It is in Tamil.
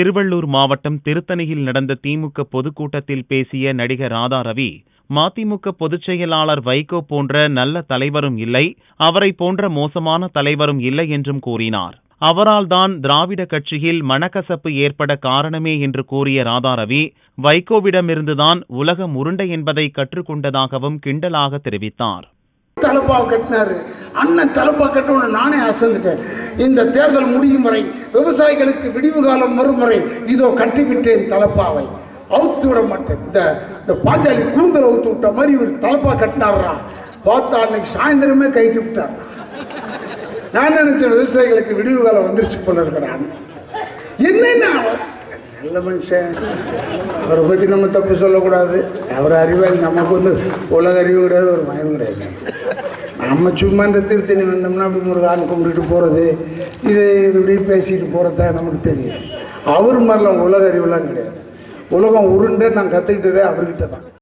திருவள்ளூர் மாவட்டம் திருத்தணியில் நடந்த திமுக பொதுக்கூட்டத்தில் பேசிய நடிகர் ராதா ரவி மதிமுக பொதுச் செயலாளர் வைகோ போன்ற நல்ல தலைவரும் இல்லை அவரை போன்ற மோசமான தலைவரும் இல்லை என்றும் கூறினார். அவரால் தான் திராவிட கட்சியில் மனக்கசப்பு ஏற்பட காரணமே என்று கூறிய ராதாரவி வைகோவிடமிருந்துதான் உலகம் உருண்டை என்பதை கற்றுக்கொண்டதாகவும் கிண்டலாக தெரிவித்தார். தலப்பா கட்டினாரு. அண்ணன் தலப்பா கட்டணும்னு நானே அசந்துட்டேன். இந்த தேர்தல் முடியும் வரை விவசாயிகளுக்கு விடிவு காலம் வரும் வரை இதோ கட்டிவிட்டேன் தலப்பாவை. அவுத்து விட மாட்டேன். இந்த இந்த பாஞ்சாலி கூந்தல் அவுத்து விட்ட மாதிரி இவர் தலப்பா கட்டினாரா? பார்த்தா அன்னைக்கு சாயந்தரமே கைட்டு விட்டார் நான் நினைச்சேன் விவசாயிகளுக்கு விடிவு காலம் வந்துருச்சு போல இருக்கிறான். என்னென்ன நல்ல மனுஷன். அவரை பற்றி நம்ம தப்பு சொல்லக்கூடாது. அவர் அறிவாளி நமக்கு வந்து உலக அறிவு கிடையாது ஒரு மயம் கிடையாது. நம்ம சும்மா இந்த திருத்தணி வந்தோம்னா அப்படி முருகான் கும்பிட்டுட்டு போகிறது இது இப்படி பேசிட்டு போகிறத நமக்கு தெரியும். அவர் மாதிரிலாம் உலக அறிவுலாம் கிடையாது. உலகம் உருண்டை நான் கற்றுக்கிட்டதே அவர்கிட்ட தான்